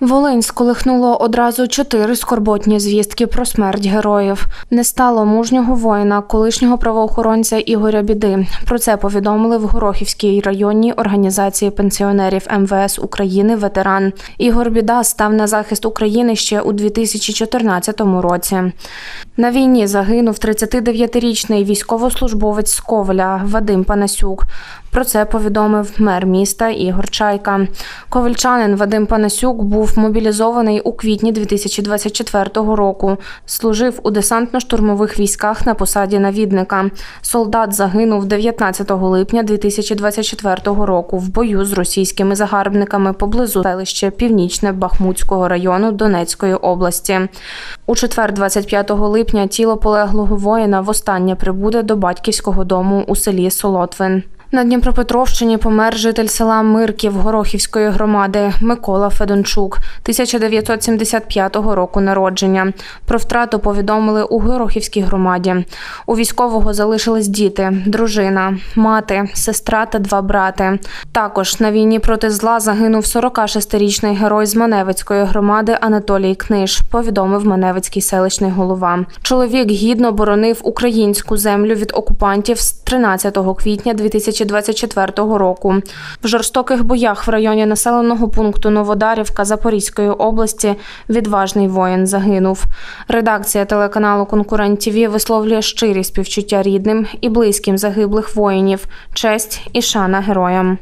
Волинь сколихнуло одразу чотири скорботні звістки про смерть героїв. Не стало мужнього воїна, колишнього правоохоронця Ігоря Біди. Про це повідомили в Горохівській районній організації пенсіонерів МВС України ветеран. Ігор Біда став на захист України ще у 2014 році. На війні загинув 39-річний військовослужбовець з Ковеля Вадим Панасюк. Про це повідомив мер міста Ігор Чайка. Ковальчанин Вадим Панасюк був мобілізований у квітні 2024 року. Служив у десантно-штурмових військах на посаді навідника. Солдат загинув 19 липня 2024 року в бою з російськими загарбниками поблизу селища Північне Бахмутського району Донецької області. У четвер, 25 липня, тіло полеглого воїна востаннє прибуде до батьківського дому у селі Солотвин. На Дніпропетровщині помер житель села Мирків Горохівської громади Микола Федончук, 1975 року народження. Про втрату повідомили у Горохівській громаді. У військового залишились діти, дружина, мати, сестра та два брати. Також на війні проти зла загинув 46-річний герой з Маневицької громади Анатолій Книж, повідомив Маневицький селищний голова. Чоловік гідно боронив українську землю від окупантів з 13 квітня 2024 року. В жорстоких боях в районі населеного пункту Новодарівка Запорізької області відважний воїн загинув. Редакція телеканалу Конкурент ТІВІ висловлює щирі співчуття рідним і близьким загиблих воїнів, честь і шана героям.